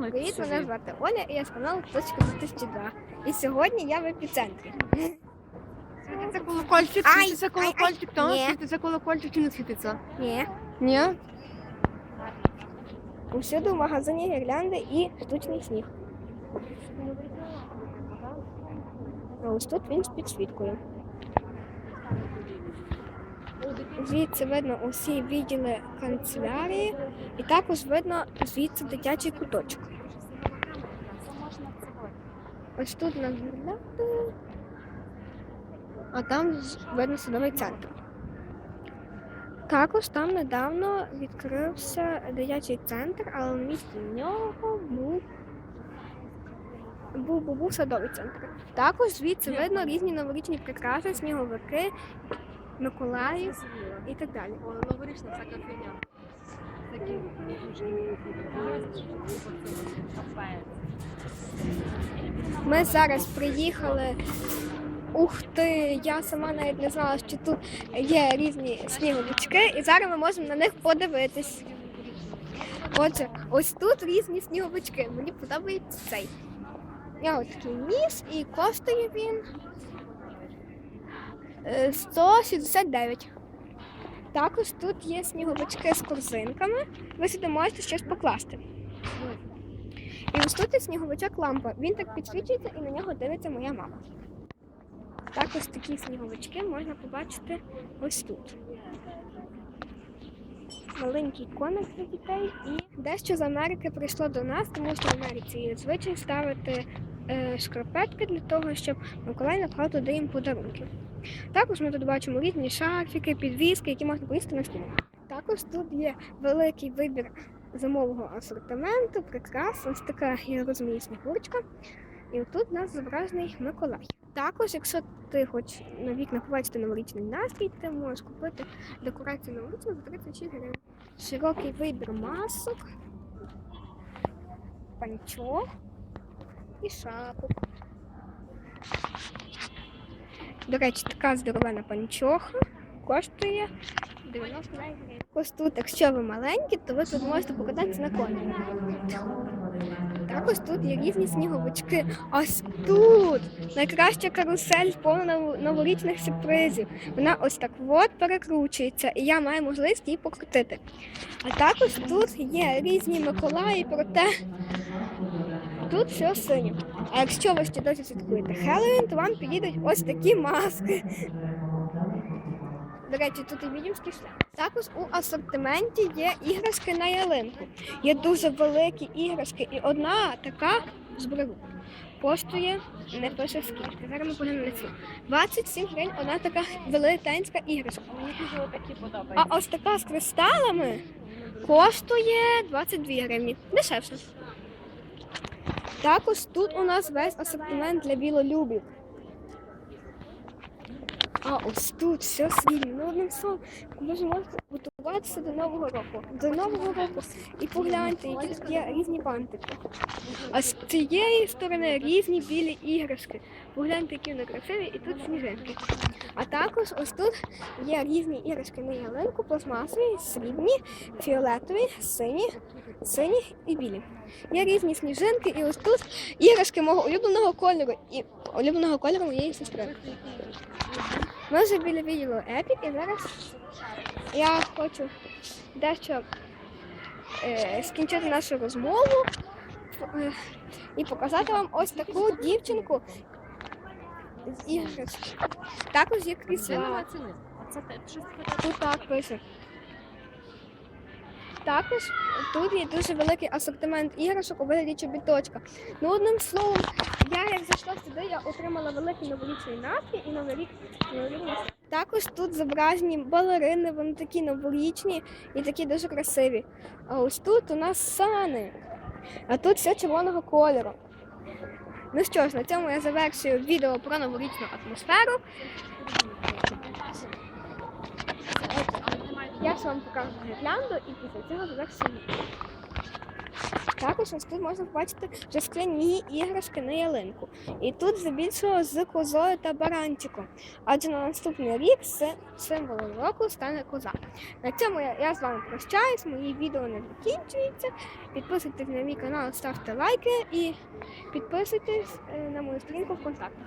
Привіт, мене звати Оля, і я з каналу Точка 2002. І сьогодні я в епіцентрі. Світиться колокольчик, Ай, світиться ай, колокольчик, то Ні. світиться колокольчик чи не світиться? Ні. Ні? Усюди в магазині гірлянди і штучний сніг. А ось тут він з підсвіткою. Звідси видно усі відділи канцелярії, і також видно звідси дитячий куточок. Ось тут на а там видно садовий центр. Також там недавно відкрився дитячий центр, але в місті нього був, був, був, був садовий центр. Також звідси видно різні новорічні прикраси, сніговики, Миколаїв і так далі. О, новорічна всяка фігня. Такі Ми зараз приїхали. Ух ти, я сама навіть не знала, що тут є різні сніговички, і зараз ми можемо на них подивитись. Отже, ось тут різні сніговички. Мені подобається цей. Я ось такий ніс і коштує він 169. Також тут є сніговички з корзинками. Ви сюди можете щось покласти. І ось тут є сніговичок лампа. Він так підсвічується і на нього дивиться моя мама. Також такі сніговички можна побачити ось тут. Маленький коник для дітей і дещо з Америки прийшло до нас, тому що в Америці є звичай ставити е, шкарпетки для того, щоб Миколай наклав туди їм подарунки. Також ми тут бачимо різні шарфіки, підвіски, які можна повісити на стіну. Також тут є великий вибір зимового асортименту, прикрас, ось така, я розумію, снігурочка. І тут у нас зображений Миколай. Також, якщо ти хочеш на вікнах побачити новорічний настрій, ти можеш купити декорацію новорічну за 36 гривень. Широкий вибір масок, панчох і шапок. До речі, така здоровена панчоха коштує 90 гривень. Ось тут, якщо ви маленькі, то ви тут можете покататися на коні. Також тут є різні сніговички. Ось тут найкраща карусель повна новорічних сюрпризів. Вона ось так от перекручується, і я маю можливість її покрутити. А також тут є різні Миколаї, проте тут все синє. А якщо ви ще досі святкуєте Хеллоуін, то вам підійдуть ось такі маски. До речі, тут і відьомський шлях. Також у асортименті є іграшки на ялинку. Є дуже великі іграшки, і одна така з бриву коштує не пише скільки. Зараз ми поглянемо на ціну. 27 гривень одна така велетенська іграшка. Мені дуже такі А ось така з кристалами коштує 22 гривні. Дешевше. Також тут у нас весь асортимент для білолюбів. А ось тут все срібне. Ну, одним словом, ви ж готуватися до Нового року. До Нового року. І погляньте, які тут є різні бантики. А з цієї сторони різні білі іграшки. Погляньте, які вони красиві, і тут сніжинки. А також ось тут є різні іграшки на ялинку, пластмасові, срібні, фіолетові, сині, сині і білі. Є різні сніжинки, і ось тут іграшки мого улюбленого кольору і улюбленого кольору моєї сестри. Ми вже біля відділу Епік, і зараз я хочу дещо е, скінчити нашу розмову е, і показати вам ось таку дівчинку з іграшки. Також є крісла. Тут так пише. Також тут є дуже великий асортимент іграшок у вигляді чобіточка. Ну, одним словом, я як зайшла сюди, я отримала великий новорічний настрій і новий рік. новий рік настрій. Також тут зображені балерини, вони такі новорічні і такі дуже красиві. А ось тут у нас сани. А тут все червоного кольору. Ну що ж, на цьому я завершую відео про новорічну атмосферу. Я ж вам покажу гірлянду і після цього завершую. відео. Також ось тут можна побачити вже скляні іграшки на ялинку. І тут здебільшого з козою та баранчиком. Адже на наступний рік си- символом року стане коза. На цьому я, я з вами прощаюсь, мої відео не закінчуються. Підписуйтесь на мій канал, ставте лайки і підписуйтесь е, на мою сторінку ВКонтакті.